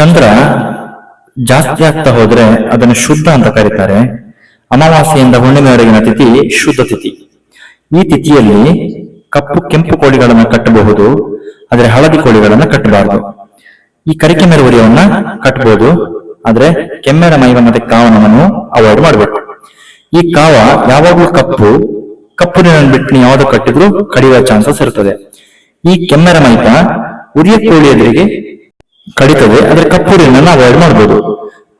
ಚಂದ್ರ ಜಾಸ್ತಿ ಆಗ್ತಾ ಹೋದ್ರೆ ಅದನ್ನು ಶುದ್ಧ ಅಂತ ಕರೀತಾರೆ. ಅಮಾವಾಸ್ಯೆಯಿಂದ ಹುಣ್ಣಿಮೆವರೆಗಿನ ತಿಥಿ ಶುದ್ಧ ತಿಥಿ. ಈ ತಿಥಿಯಲ್ಲಿ ಕಪ್ಪು ಕೆಂಪು ಕೋಳಿಗಳನ್ನು ಕಟ್ಟಬಹುದು, ಆದ್ರೆ ಹಳದಿ ಕೋಳಿಗಳನ್ನು ಕಟ್ಟಬಾರದು. ಈ ಕರಿಕೆ ಉರಿಯವನ್ನ ಕಟ್ಟಬಹುದು ಆದ್ರೆ ಕೆಮ್ಮೆರ ಮೈವ ಮತ್ತೆ ಕಾವನವನ್ನು ಅವಾಯ್ಡ್ ಮಾಡಬೇಕು. ಈ ಕಾವ ಯಾವಾಗಲೂ ಕಪ್ಪು ಕಪ್ಪು ನೀರನ್ನು ಬಿಟ್ಟು ಯಾವ್ದು ಕಟ್ಟಿದ್ರು ಕಡಿಯುವ ಚಾನ್ಸಸ್ ಇರ್ತದೆ. ಈ ಕೆಮ್ಮೆರ ಮೈತ ಉರಿಯ ಕೋಳಿ ಎದುರಿಗೆ ಕಡಿತದೆ ಆದ್ರೆ ಕಪ್ಪು ನಾವು ಅವಾಯ್ಡ್ ಮಾಡಬಹುದು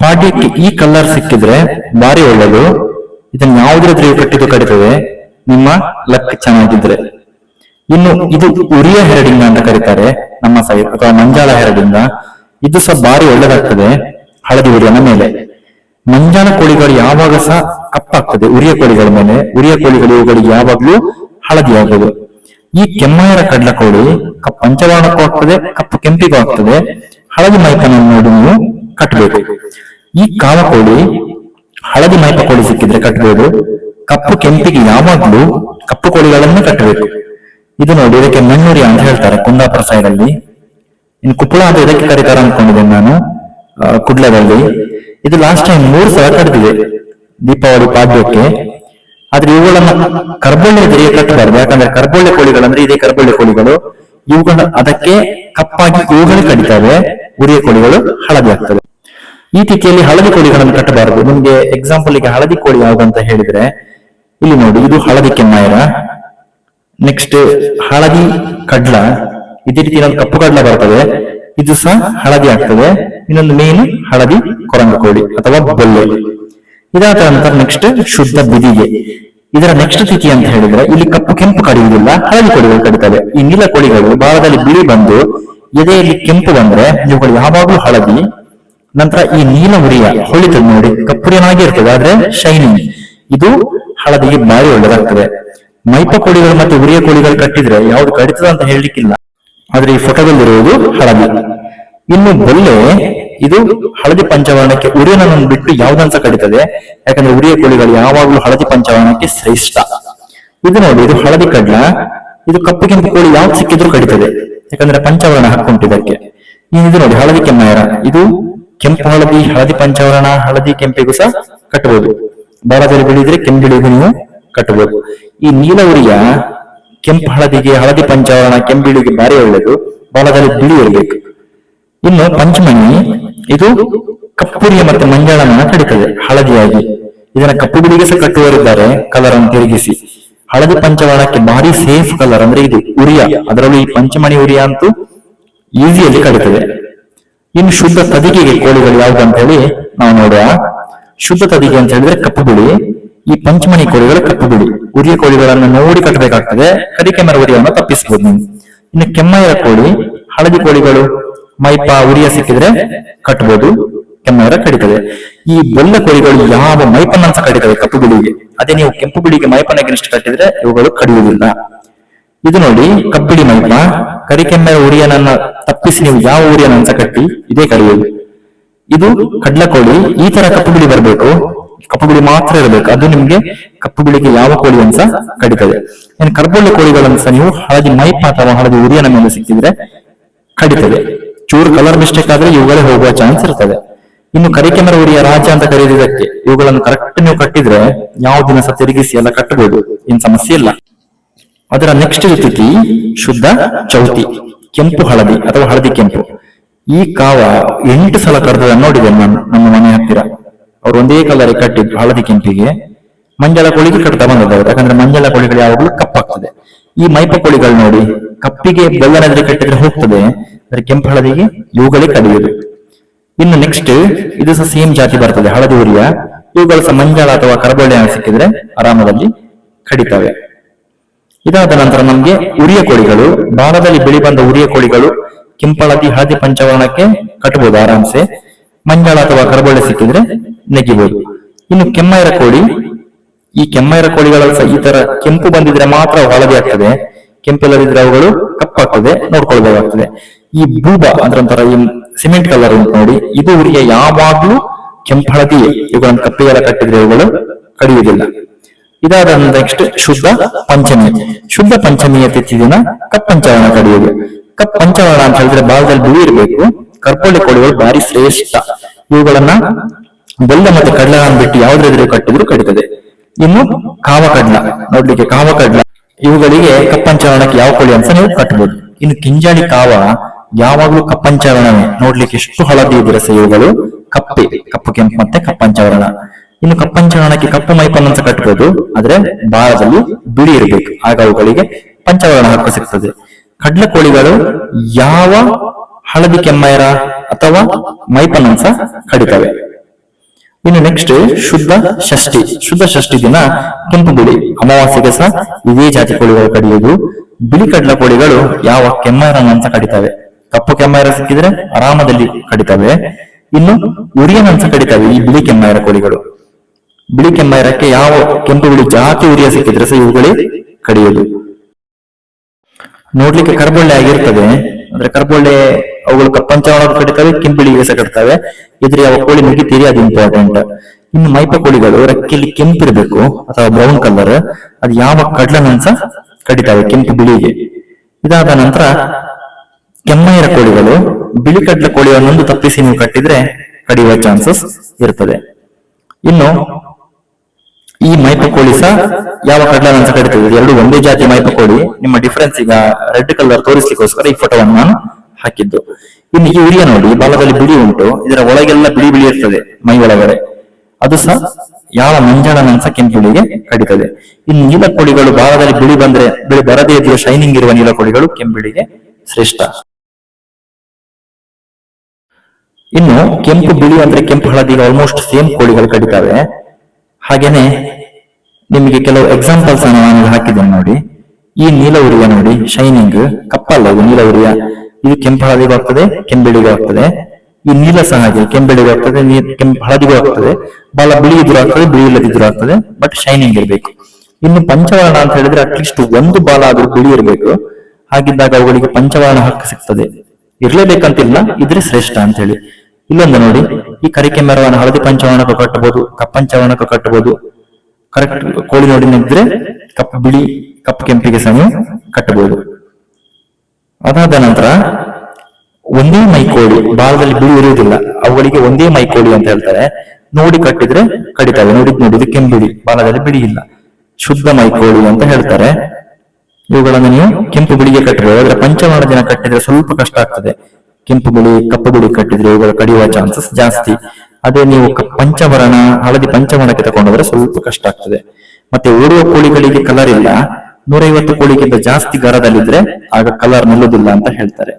ಪಾಟಿಗೆ ಈ ಕಲರ್ ಸಿಕ್ಕಿದ್ರೆ ಬಾರಿ ಒಳ್ಳೇದು. ಇದನ್ನ ಯಾವುದ್ರ ಕಟ್ಟಿದ್ದು ಕಡಿತದೆ ನಿಮ್ಮ ಲಕ್ ಚೆನ್ನಾಗಿದ್ರೆ. ಇನ್ನು ಇದು ಉರಿಯ ಹೆರಡಿಂಗ ಅಂತ ಕರೀತಾರೆ. ನಮ್ಮ ಸೈಡ್ ಅಥವಾ ಮಂಜಾಳ ಹೆರಡಿಂಗ ಇದು ಸಹ ಬಾರಿ ಒಳ್ಳೆದಾಗ್ತದೆ ಹಳದಿ ಉರಿಯನ ಮೇಲೆ. ಮಂಜಾಳ ಕೋಳಿಗಳು ಯಾವಾಗ ಸಹ ಕಪ್ಪಾಗ್ತದೆ ಉರಿಯ ಕೋಳಿಗಳ ಮೇಲೆ. ಉರಿಯ ಕೋಳಿಗಳು ಇವುಗಳಿಗೆ ಯಾವಾಗ್ಲೂ ಹಳದಿ ಆಗೋದು ಈ ಕೆಮ್ಮಾಯರ ಕಡ್ಲ ಕೋಳಿ ಕಪ್ಪು ಪಂಚವರ್ಣಕ್ಕೂ ಆಗ್ತದೆ, ಕಪ್ಪು ಕೆಂಪಿಗೂ ಆಗ್ತದೆ. ಹಳದಿ ಮೈಕನ್ನು ನೋಡಿ ನೀವು ಕಟ್ಟಬೇಕು. ಈ ಕಾವ ಕೋಳಿ ಹಳದಿ ಮೈಪ ಕೋಳಿ ಸಿಕ್ಕಿದ್ರೆ ಕಟ್ಟಬಹುದು ಕಪ್ಪು ಕೆಂಪಿಗೆ ಯಾವಾಗ್ಲೂ ಕಪ್ಪು ಕೋಳಿಗಳನ್ನು ಕಟ್ಟಬೇಕು. ಇದು ನೋಡಿ ಇದಕ್ಕೆ ಮಣ್ಣುರಿ ಅಂತ ಹೇಳ್ತಾರೆ ಕುಂದಾಪುರ ಸೈಡ್ ಅಲ್ಲಿ. ಇನ್ನು ಕುಪ್ಪಳ ಅಂತ ಇದಕ್ಕೆ ಕರೀತಾರೆ ಅನ್ಕೊಂಡಿದ್ದೇನೆ ನಾನು ಕುಡ್ಲದಲ್ಲಿ. ಇದು ಲಾಸ್ಟ್ ಟೈಮ್ ಮೂರು ಸಲ ಕಟ್ಟಿದೆ ದೀಪಾವಳಿ ಪಾಡ್ಯಕ್ಕೆ. ಆದ್ರೆ ಇವುಗಳನ್ನ ಕರ್ಬೊಳ್ಳೆ ಎದುರಿಗೆ ಕಟ್ಟಬಾರ್ದು. ಯಾಕಂದ್ರೆ ಕರ್ಬೊಳ್ಳೆ ಕೋಳಿಗಳಂದ್ರೆ ಇದೇ ಕರ್ಬೊಳ್ಳೆ ಕೋಳಿಗಳು. ಇವುಗಳ ಅದಕ್ಕೆ ಕಪ್ಪಾಗಿ ಇವುಗಳು ಕಡಿತವೆ ಉರಿಯ ಕೋಳಿಗಳು ಹಳದಿ ಆಗ್ತದೆ ಈ ತಿಥಿಯಲ್ಲಿ ಹಳದಿ ಕೋಳಿಗಳನ್ನು ಕಟ್ಟಬಾರದು. ನಿಮ್ಗೆ ಎಕ್ಸಾಂಪಲ್ ಈಗ ಹಳದಿ ಕೋಳಿ ಯಾವ್ದು ಅಂತ ಹೇಳಿದ್ರೆ, ಇಲ್ಲಿ ನೋಡಿ, ಇದು ಹಳದಿ ಕೆಮ್ಮಾಯರ. ನೆಕ್ಸ್ಟ್ ಹಳದಿ ಕಡ್ಲ. ಇದೇ ರೀತಿ ಇನ್ನೊಂದು ಕಪ್ಪು ಕಡ್ಲ ಬರ್ತದೆ. ಇದು ಸಹ ಹಳದಿ ಆಗ್ತದೆ. ಇನ್ನೊಂದು ಮೇನ್ ಹಳದಿ ಕೊರಂಗ ಕೋಳಿ ಅಥವಾ ಬೊಲ್ಲೆ. ಇದಾದ ನಂತರ ನೆಕ್ಸ್ಟ್ ಶುದ್ಧ ಬಿದಿಗೆ. ಇದರ ನೆಕ್ಸ್ಟ್ ತಿಥಿ ಅಂತ ಹೇಳಿದ್ರೆ, ಇಲ್ಲಿ ಕಪ್ಪು ಕೆಂಪು ಕಡಿಯುವುದಿಲ್ಲ, ಹಳದಿ ಕೋಳಿಗಳು ಕಡಿತವೆ. ಈ ನೀಲ ಕೋಳಿಗಳು ಭಾರತದಲ್ಲಿ ಬಿಳಿ ಬಂದು ಎದೆಯಲ್ಲಿ ಕೆಂಪು ಬಂದ್ರೆ ಇವುಗಳು ಯಾವಾಗಲೂ ಹಳದಿ. ನಂತರ ಈ ನೀಲ ಉರಿಯ ಹೊಳಿತದೆ ನೋಡಿ ಕಪ್ಪುರಿಯನಾಗಿ ಇರ್ತದೆ. ಆದ್ರೆ ಶೈನಿಂಗ್ ಇದು ಹಳದಿಗೆ ಬಾರಿ ಒಳ್ಳೆದಾಗ್ತದೆ. ಮೈಪ ಕೋಳಿಗಳು ಮತ್ತೆ ಉರಿಯ ಕೋಳಿಗಳು ಕಟ್ಟಿದ್ರೆ ಯಾವ್ದು ಕಡಿತದ ಅಂತ ಹೇಳಲಿಕ್ಕಿಲ್ಲ. ಆದ್ರೆ ಈ ಫೋಟೋದಲ್ಲಿರುವುದು ಹಳದಿ. ಇನ್ನು ಬೊಲ್ಲೆ, ಇದು ಹಳದಿ ಪಂಚವರ್ಣಕ್ಕೆ ಉರಿಯನನ್ನು ಬಿಟ್ಟು ಯಾವ್ದಂತ ಕಡಿತದೆ. ಯಾಕಂದ್ರೆ ಉರಿಯ ಕೋಳಿಗಳು ಯಾವಾಗಲೂ ಹಳದಿ ಪಂಚವರ್ಣಕ್ಕೆ ಶ್ರೇಷ್ಠ. ಇದು ನೋಡಿ, ಇದು ಹಳದಿ ಕಡ್ಲ, ಇದು ಕಪ್ಪು ಕೆಂಪು ಕೋಳಿ ಯಾವ್ದು ಸಿಕ್ಕಿದ್ರು ಕಡಿತದೆ. ಯಾಕಂದ್ರೆ ಪಂಚವರ್ಣ ಹಾಕುಂಟು ಇದಕ್ಕೆ. ಇದು ನೋಡಿ, ಹಳದಿ ಕೆಮ್ಮಯರ ಇದು ಕೆಂಪು ಹಳದಿ ಹಳದಿ ಪಂಚವರ್ಣ, ಹಳದಿ ಕೆಂಪಿಗೂ ಸಹ ಕಟ್ಟಬಹುದು ಬಾಳದಲ್ಲಿ ಬೆಳೆದ್ರೆ ಕೆಂಪಿಳಿಗೂ ನೀವು ಕಟ್ಟಬಹುದು ಈ ನೀಲ ಉರಿಯ ಕೆಂಪು ಹಳದಿಗೆ, ಹಳದಿ ಪಂಚವರ್ಣ, ಕೆಂಬಿಳಿಗೆ ಬಾರಿ ಒಳ್ಳೆಯದು ಬಾಳದಲ್ಲಿ ಬಿಳಿ ಇರಬೇಕು. ಇನ್ನು ಪಂಚಮಣಿ, ಇದು ಕಪ್ಪುರಿಯ ಮತ್ತೆ ಮಂಜಾಳನ ಕಡಿತದೆ, ಹಳದಿಯಾಗಿ. ಇದನ್ನ ಕಪ್ಪು ಬಿಳಿಗೆ ಸಹ ಕಟ್ಟುವರಿದ್ದಾರೆ ಕಲರ್ ಅನ್ನು ತಿರುಗಿಸಿ. ಹಳದಿ ಪಂಚವರ್ಣಕ್ಕೆ ಭಾರಿ ಸೇಫ್ ಕಲರ್ ಅಂದ್ರೆ ಇದು ಉರಿಯ. ಅದರಲ್ಲೂ ಈ ಪಂಚಮಣಿ ಉರಿಯ ಅಂತೂ ಈಸಿಯಲ್ಲಿ ಕಡಿತದೆ. ಇನ್ನು ಶುದ್ಧ ತದಿಗೆಗೆ ಕೋಳಿಗಳು ಯಾವ್ದು ಅಂತ ಹೇಳಿ ನಾವು ನೋಡುವ. ಶುದ್ಧ ತದಿಗೆ ಅಂತ ಹೇಳಿದ್ರೆ ಕಪ್ಪು ಬಿಳಿ ಈ ಪಂಚಮಣಿ ಕೋಳಿಗಳು ಕಪ್ಪು ಬಿಳಿ ಉರಿಯ ಕೋಳಿಗಳನ್ನು ನೋಡಿ ಕಟ್ಟಬೇಕಾಗ್ತದೆ. ಕರಿಕೆಮರ ಉರಿಯನ್ನು ತಪ್ಪಿಸಬಹುದು ನೀವು. ಇನ್ನು ಕೆಮ್ಮಯರ ಕೋಳಿ, ಹಳದಿ ಕೋಳಿಗಳು, ಮೈಪ, ಉರಿಯ ಸಿಕ್ಕಿದ್ರೆ ಕಟ್ಟಬಹುದು ಕೆಮ್ಮಯರ ಕಡಿತದೆ. ಈ ಬೆಲ್ಲ ಕೋಳಿಗಳು ಯಾವ ಮೈಪನ್ನ ಅಂತ ಕಡಿತವೆ ಕಪ್ಪು ಬಿಳಿಗೆ ಅದೇ ನೀವು ಕೆಂಪು ಬಿಳಿಗೆ ಮೈಪನ ಅಗೇನ್ಸ್ಟ್ ಕಟ್ಟಿದ್ರೆ ಇವುಗಳು ಕಡಿಯುವುದಿಲ್ಲ. ಇದು ನೋಡಿ ಕಬ್ಬಿಡಿ ಮೈಪ ಕರಿಕೆಮ್ಮೆ ಉರಿಯನನ್ನ ತಪ್ಪಿಸಿ ನೀವು ಯಾವ ಉರಿಯನ ಅಂತ ಕಟ್ಟಿ, ಇದೇ ಕಡಿಯುವುದು. ಇದು ಕಡ್ಲಕೋಳಿ, ಈ ತರ ಕಪ್ಪು ಬಿಳಿ ಬರಬೇಕು. ಕಪ್ಪು ಬಿಳಿ ಮಾತ್ರ ಇರಬೇಕು. ಅದು ನಿಮ್ಗೆ ಕಪ್ಪು ಬಿಳಿಗೆ ಯಾವ ಕೋಳಿ ಅಂತ ಕಡಿತದೆ. ಇನ್ನು ಕರ್ಬೊಳ್ಳೆ ಕೋಳಿಗಳನ್ಸ ನೀವು ಹಳದಿ ಮೈಪ ಅಥವಾ ಹಳದಿ ಉರಿಯನ ಮೇಲೆ ಸಿಕ್ಕಿದ್ರೆ ಕಡಿತದೆ. ಚೂರು ಕಲರ್ ಮಿಸ್ಟೇಕ್ ಆದ್ರೆ ಇವುಗಳೇ ಹೋಗುವ ಚಾನ್ಸ್ ಇರ್ತದೆ. ಇನ್ನು ಕರಿಕೆಮರ ಉರಿಯ ರಾಜ ಅಂತ ಕರೆಯೋದಕ್ಕೆ ಇವುಗಳನ್ನು ಕರೆಕ್ಟ್ ನೀವು ಕಟ್ಟಿದ್ರೆ ಯಾವ ದಿನ ಸಹ ತಿರುಗಿಸಿ ಎಲ್ಲ ಕಟ್ಟಬಹುದು. ಏನ್ ಸಮಸ್ಯೆ ಇಲ್ಲ. ಅದರ ನೆಕ್ಸ್ಟ್ ತಿಥಿ ಶುದ್ಧ ಚೌತಿ, ಕೆಂಪು ಹಳದಿ ಅಥವಾ ಹಳದಿ ಕೆಂಪು. ಈ ಕಾವ ಎಂಟು ಸಲ ಕರೆದ ನೋಡಿದೆ ನಾನು ನಮ್ಮ ಮನೆ ಹತ್ತಿರ. ಅವ್ರು ಒಂದೇ ಕಲರ್ ಕಟ್ಟಿದ್ರು ಹಳದಿ ಕೆಂಪಿಗೆ ಮಂಜಳ ಕೋಳಿಗೆ ಕಟ್ತಾ ಬಂದದ್ದು. ಯಾಕಂದ್ರೆ ಮಂಜಳ ಕೋಳಿಗಳು ಯಾವಾಗಲೂ ಕಪ್ಪಾಗ್ತದೆ. ಈ ಮೈಪ ಕೋಳಿಗಳು ನೋಡಿ ಕಪ್ಪಿಗೆ ಬೆಲ್ಲನದ್ರೆ ಕಟ್ಟಿದ್ರೆ ಹೋಗ್ತದೆ. ಅಂದ್ರೆ ಕೆಂಪು ಹಳದಿಗೆ ಇವುಗಳೇ ಕಡಿಯುವುದು ಇನ್ನು ನೆಕ್ಸ್ಟ್ ಇದು ಸಹ ಸೇಮ್ ಜಾತಿ ಬರ್ತದೆ, ಹಳದಿ ಉರಿಯ ಇವುಗಳು ಸಹ ಮಂಜಾಳ ಅಥವಾ ಕರಬೊಳ್ಳೆ ಸಿಕ್ಕಿದ್ರೆ ಆರಾಮದಲ್ಲಿ ಕಡಿತವೆ. ಇದಾದ ನಂತರ ನಮ್ಗೆ ಉರಿಯ ಕೋಳಿಗಳು ಭಾರತದಲ್ಲಿ ಬಿಳಿ ಬಂದ ಉರಿಯ ಕೋಳಿಗಳು, ಕೆಂಪಳದಿ, ಹಳದಿ ಪಂಚವರ್ಣಕ್ಕೆ ಕಟ್ಟಬಹುದು ಆರಾಮ್ಸೆ. ಮಂಜಾಳ ಅಥವಾ ಕರಬೊಳ್ಳೆ ಸಿಕ್ಕಿದ್ರೆ ನೆಗಿಬಹುದು ಇನ್ನು ಕೆಮ್ಮೈರ ಕೋಳಿ, ಈ ಕೆಮ್ಮೈರ ಕೋಳಿಗಳಲ್ಲಿ ಸಹ ಈ ತರ ಕೆಂಪು ಬಂದಿದ್ರೆ ಮಾತ್ರ ಹಳದಿ ಆಗ್ತದೆ. ಕೆಂಪಿಲ್ಲದಿದ್ರೆ ಅವುಗಳು ಕಪ್ಪಾಗ್ತದೆ ನೋಡ್ಕೊಳ್ಬೇಕಾಗ್ತದೆ ಈ ಬೂಬ ಒಂಥರ ಈ ಸಿಮೆಂಟ್ ಕಲರ್ ಉಂಟು ನೋಡಿ. ಇದು ಇವರಿಗೆ ಯಾವಾಗ್ಲೂ ಕೆಂಪಳದಿ, ಇವುಗಳನ್ನು ಕಪ್ಪಿಗೆಲ್ಲ ಕಟ್ಟಿದ್ರೆ ಇವುಗಳು ಕಡಿಯುವುದಿಲ್ಲ. ಇದಾದ ನೆಕ್ಸ್ಟ್ ಶುದ್ಧ ಪಂಚಮಿ. ಶುದ್ಧ ಪಂಚಮಿಯ ತಿಥಿ ದಿನ ಕಪ್ಪಂಚವರ್ಣ ಕಡಿಯುವುದು. ಕಪ್ ಪಂಚವರ್ಣ ಅಂತ ಹೇಳಿದ್ರೆ ಭಾಗದಲ್ಲಿ ಬಿಳಿ ಇರಬೇಕು. ಕರ್ಪೊಳ್ಳಿ ಕೋಳಿಗಳು ಭಾರಿ ಶ್ರೇಷ್ಠ. ಇವುಗಳನ್ನ ಬೆಲ್ಲ ಮತ್ತೆ ಕಡ್ಲನ್ನು ಬಿಟ್ಟು ಯಾವ್ದ್ರೆದುರು ಕಟ್ಟಿದ್ರು ಕಡಿತದೆ. ಇನ್ನು ಕಾವ ಕಡ್ಲ ನೋಡ್ಲಿಕ್ಕೆ ಕಾವ ಕಡ್ಲ ಇವುಗಳಿಗೆ ಕಪ್ಪಂಚವರ್ಣಕ್ಕೆ ಯಾವ ಕೋಳಿ ಅಂತ ನೀವು ಕಟ್ಟಬಹುದು ಇನ್ನು ಕಿಂಜಾಳಿ ಕಾವ ಯಾವಾಗ್ಲೂ ಕಪ್ಪಂಚಾವರಣವೇ ನೋಡ್ಲಿಕ್ಕೆ ಎಷ್ಟು ಹಳದಿ ಇದ್ರೆ ಇವುಗಳು ಕಪ್ಪೆ. ಕಪ್ಪು ಕೆಂಪು ಮತ್ತೆ ಕಪ್ಪಂಚಾವರಣ ಇನ್ನು ಕಪ್ಪಂಚಾವರಣಕ್ಕೆ ಕಪ್ಪು ಮೈಪನ್ ಅಂತ ಕಟ್ಟಬಹುದು ಆದ್ರೆ ಬಾಳದಲ್ಲಿ ಬಿಳಿ ಇರಬೇಕು. ಆಗ ಅವುಗಳಿಗೆ ಪಂಚಾವರಣ ಹಕ್ಕು ಸಿಗ್ತದೆ. ಕಡ್ಲ ಕೋಳಿಗಳು ಯಾವ ಹಳದಿ ಕೆಮ್ಮೈರ ಅಥವಾ ಮೈಪನ್ ಅಂತ ಕಡಿತವೆ. ಇನ್ನು ನೆಕ್ಸ್ಟ್ ಶುದ್ಧ ಷಷ್ಠಿ. ಶುದ್ಧ ಷಷ್ಠಿ ದಿನ ಕೆಂಪು ಬಿಳಿ. ಅಮಾವಾಸ್ಯೆಗೆ ಸಹ ಇದೇ ಜಾತಿ ಕೋಳಿಗಳು ಕಡಿಯುವುದು ಬಿಳಿ ಕಡ್ಲ ಕೋಳಿಗಳು ಯಾವ ಕೆಮ್ಮೈರನ್ ಅಂತ ಕಡಿತವೆ. ಕಪ್ಪು ಕೆಮ್ಮೈರ ಸಿಕ್ಕಿದ್ರೆ ಆರಾಮದಲ್ಲಿ ಕಡಿತವೆ. ಇನ್ನು ಉರಿಯನ್ ಅಂತ ಕಡಿತವೆ, ಈ ಬಿಳಿ ಕೆಮ್ಮೈರ ಕೋಳಿಗಳು. ಬಿಳಿ ಕೆಮ್ಮೈರಕ್ಕೆ ಯಾವ ಕೆಂಪು ಬಿಳಿ ಜಾತಿ ಉರಿಯ ಸಿಕ್ಕಿದ್ರೆ ಸಹ ಇವುಗಳೇ ಕಡಿಯೋದು. ನೋಡ್ಲಿಕ್ಕೆ ಕರ್ಬೊಳ್ಳೆ ಆಗಿರ್ತದೆ ಅಂದ್ರೆ ಕರ್ಬೊಳ್ಳೆ ಅವುಗಳು ಕಪ್ಪಂಚ ಕಡಿತವೆ ಕೆಂಪಿಳಿಗೆ ಸಹ ಕಟ್ತವೆ ಇದ್ರೆ ಯಾವ ಕೋಳಿ ಮುಗಿತೀರಿ ಅದು ಇಂಪಾರ್ಟೆಂಟ್ ಇನ್ನು ಮೈಪ ಕೋಳಿಗಳು ರೆಕ್ಕೆಯಲ್ಲಿ ಕೆಂಪಿರ್ಬೇಕು, ಅಥವಾ ಬ್ರೌನ್ ಕಲರ್ ಅದು ಯಾವ ಕಡ್ಲನಂಸ ಕಡಿತವೆ ಕೆಂಪು ಬಿಳಿಗೆ ಇದಾದ ನಂತರ ಕೆಮ್ಮೈರ ಕೋಳಿಗಳು ಬಿಳಿ ಕಡ್ಲ ಕೋಳಿಯನ್ನೊಂದು ತಪ್ಪಿಸಿ ನೀವು ಕಟ್ಟಿದ್ರೆ ಕಡಿಯುವ ಚಾನ್ಸಸ್ ಇರ್ತದೆ. ಇನ್ನು ಈ ಮೈಪ ಕೋಳಿ ಸಹ ಯಾವ ಕಡ್ಲನ್ ಅಂತ ಕಡಿತೀವಿ ಎರಡು ಒಂದೇ ಜಾತಿ ಮೈಪ ಕೋಳಿ. ನಿಮ್ಮ ಡಿಫರೆನ್ಸ್ ಈಗ ರೆಡ್ ಕಲರ್ ತೋರಿಸ್ಲಿಕ್ಕೋಸ್ಕರ ಈ ಫೋಟೋವನ್ನು ನಾನು ಹಾಕಿದ್ದು. ಇನ್ನು ಈ ಉರಿಯ ನೋಡಿ ಬಾಲದಲ್ಲಿ ಬಿಳಿ ಉಂಟು. ಇದರ ಒಳಗೆಲ್ಲ ಬಿಳಿ ಬಿಳಿ ಇರ್ತದೆ ಮೈ ಒಳಗಡೆ. ಅದು ಸಹ ಯಾವ ಮಂಜಾಳನಂಸ ಕೆಂಪುಳಿಗೆ ಕಡಿತದೆ. ಇನ್ನು ನೀಲ ಕೋಳಿಗಳು ಬಾಲದಲ್ಲಿ ಬಿಳಿ ಬಂದ್ರೆ, ಬಿಳಿ ಬರದೇ ಇದ್ದ ಶೈನಿಂಗ್ ಇರುವ ನೀಲ ಕೋಳಿಗಳು ಕೆಂಬಿಳಿಗೆ ಶ್ರೇಷ್ಠ. ಇನ್ನು ಕೆಂಪು ಬಿಳಿ ಅಂದ್ರೆ ಕೆಂಪು ಹಳದಿ ಆಲ್ಮೋಸ್ಟ್ ಸೇಮ್ ಕೋಳಿಗಳು ಕಡಿತಾವೆ. ಹಾಗೇನೆ ನಿಮಗೆ ಕೆಲವು ಎಕ್ಸಾಂಪಲ್ಸ್ ಅನ್ನು ನಾನು ಹಾಕಿದ್ದೇನೆ ನೋಡಿ. ಈ ನೀಲ ಉರಿಯ ನೋಡಿ ಶೈನಿಂಗ್ ಕಪ್ಪಲ್ಲ ಇದು ನೀಲ ಉರಿಯ. ಇದು ಕೆಂಪು ಹಳದಿಗೂ ಆಗ್ತದೆ ಕೆಂಬಿಳಿಗೂ ಆಗ್ತದೆ. ಈ ನೀಲ ಸಹ ಹಾಗೆ ಕೆಂಬಿಳಿಗೂ ಆಗ್ತದೆ ಕೆಂಪು ಹಳದಿಗೂ ಆಗ್ತದೆ. ಬಾಲ ಬಿಳಿ ಇದ್ರೂ ಆಗ್ತದೆ, ಬಿಳಿ ಇಲ್ಲದಿದ್ರೂ ಆಗ್ತದೆ ಬಟ್ ಶೈನಿಂಗ್ ಇರಬೇಕು. ಇನ್ನು ಪಂಚವರ್ಣ ಅಂತ ಹೇಳಿದ್ರೆ ಅಟ್ಲೀಸ್ಟ್ ಒಂದು ಬಾಲ ಆದರೂ ಬಿಳಿ ಇರಬೇಕು. ಹಾಗಿದ್ದಾಗ ಅವುಗಳಿಗೆ ಪಂಚವರ್ಣ ಹಕ್ಕು ಸಿಗ್ತದೆ. ಇರ್ಲೇಬೇಕಂತಿಲ್ಲ, ಇದ್ರೆ ಶ್ರೇಷ್ಠ ಅಂತ ಹೇಳಿ. ಇಲ್ಲೊಂದು ನೋಡಿ, ಈ ಕರಿಕೆ ಮೆರವನ್ನ ಹಳದಿ ಪಂಚವನಕ್ಕೂ ಕಟ್ಟಬಹುದು ಕಪ್ಪಂಚವನಕ್ಕೂ ಕಟ್ಟಬಹುದು ಕರೆಕ್ಟ್ ಕೋಳಿ ನೋಡಿ ನಿಂತಿದ್ರೆ ಕಪ್ಪು ಬಿಳಿ ಕಪ್ಪು ಕೆಂಪಿಗೆ ಸಹ ಕಟ್ಟಬಹುದು ಅದಾದ ನಂತರ ಒಂದೇ ಮೈ ಕೋಳಿ, ಬಾಲದಲ್ಲಿ ಬಿಳಿ ಇರುವುದಿಲ್ಲ, ಅವುಗಳಿಗೆ ಒಂದೇ ಮೈ ಕೋಳಿ ಅಂತ ಹೇಳ್ತಾರೆ. ನೋಡಿ ಕಟ್ಟಿದ್ರೆ ಕಡಿತವೆ, ನೋಡಿದ್ ನೋಡಿದ್ರೆ ಕೆಂಬಿಳಿ, ಬಾಲದಲ್ಲಿ ಬಿಳಿ ಇಲ್ಲ. ಶುದ್ಧ ಮೈ ಕೋಳಿ ಅಂತ ಹೇಳ್ತಾರೆ. ಇವುಗಳನ್ನು ನೀವು ಕೆಂಪು ಬಿಳಿಗೆ ಕಟ್ಟಬಹುದು ಆದ್ರೆ ಪಂಚವರ್ಣ ದಿನ ಕಟ್ಟಿದ್ರೆ ಸ್ವಲ್ಪ ಕಷ್ಟ ಆಗ್ತದೆ. ಕೆಂಪು ಬಿಳಿ, ಕಪ್ಪು ಬಿಳಿ ಕಟ್ಟಿದ್ರೆ ಇವುಗಳು ಕಡಿಯುವ ಚಾನ್ಸಸ್ ಜಾಸ್ತಿ. ಅದೇ ನೀವು ಪಂಚಮರಣ ಹಳದಿ ಪಂಚವರ್ಣಕ್ಕೆ ತಗೊಂಡೋದ್ರೆ ಸ್ವಲ್ಪ ಕಷ್ಟ ಆಗ್ತದೆ. ಮತ್ತೆ ಓಡುವ ಕೋಳಿಗಳಿಗೆ ಕಲರ್ ಇಲ್ಲ. ನೂರೈವತ್ತು ಕೋಳಿಗಿಂತ ಜಾಸ್ತಿ ಗರದಲ್ಲಿದ್ರೆ ಆಗ ಕಲರ್ ನಿಲ್ಲುವುದಿಲ್ಲ ಅಂತ ಹೇಳ್ತಾರೆ.